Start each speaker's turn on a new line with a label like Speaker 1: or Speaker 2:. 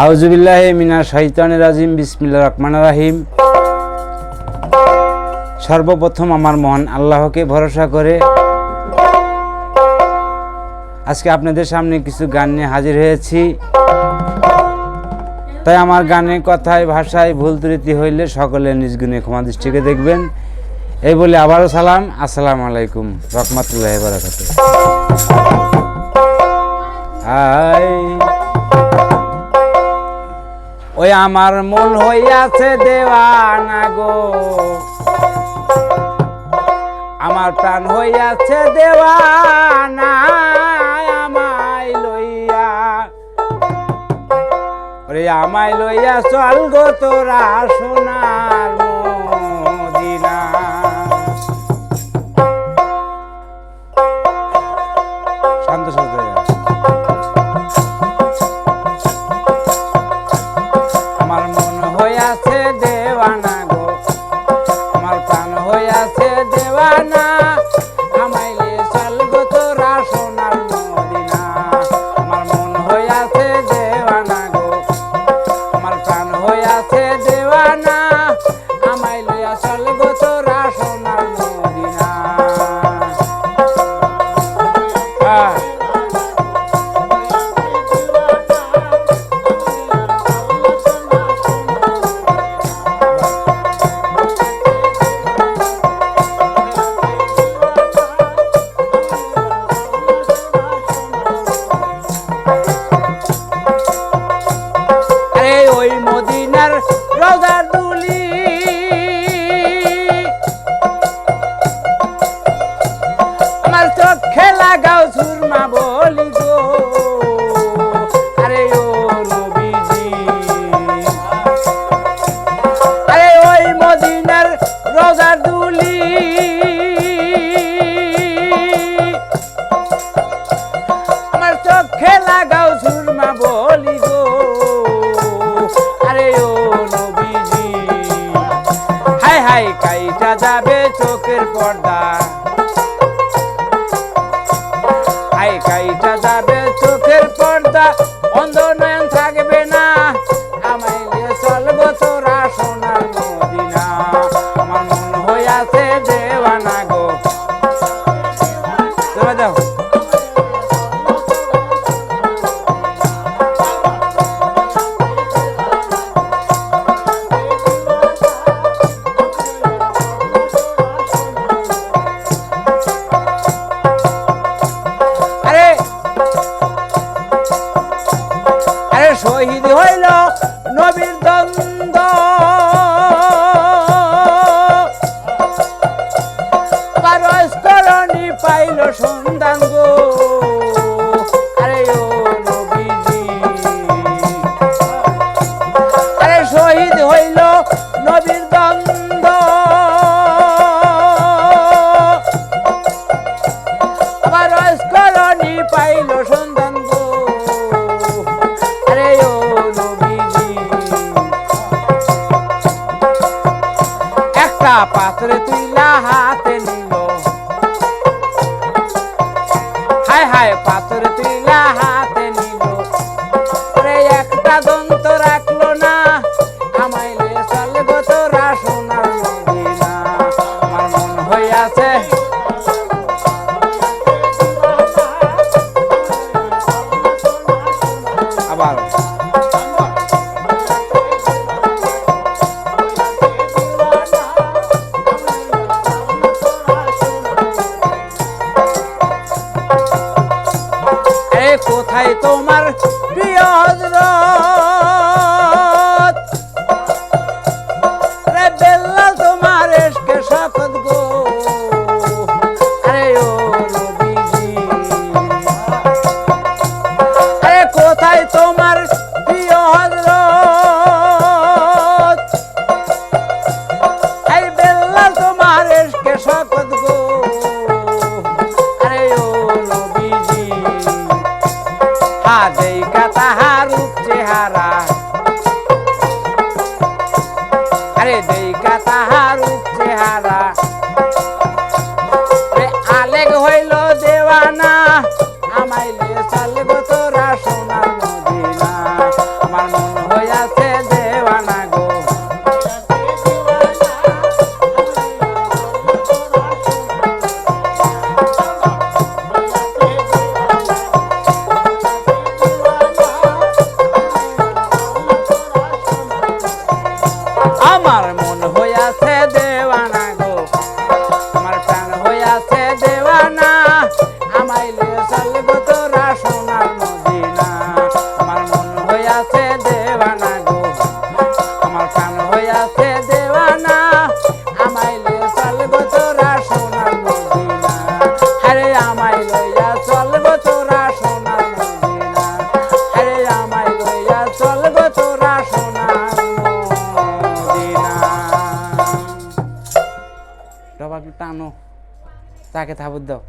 Speaker 1: আউজুবিল্লাহ মিনা শৈতান রাজিম বিসমিল্লা রহমান রাহিম। সর্বপ্রথম আমার মহান আল্লাহকে ভরসা করে আজকে আপনাদের সামনে কিছু গান নিয়ে হাজির হয়েছি। তাই আমার গানে, কথায়, ভাষায় ভুল ত্রুটি হইলে সকলে নিজ গুণে ক্ষমা দৃষ্টিকে দেখবেন। এই বলে আবারও সালাম। আসসালামু আলাইকুম রহমতুল্লাহ বারাকাত আমার মূল হইয়াছে দেওয়ানা গো। আমার প্রাণ হইয়াছে দেওয়ানা, আমায় লইয়া। আমায় লইয়া চল গো তোরা শোনা வாங்க matters. Roll the আই কাইটা যাবে চোখের পর্দা। 快乐圣诞。হায় হায় পাথর তুইলা হায় আমার প্রিয় দেই কাতাহার চেহারা টানো। তাকে থাপুর দাও।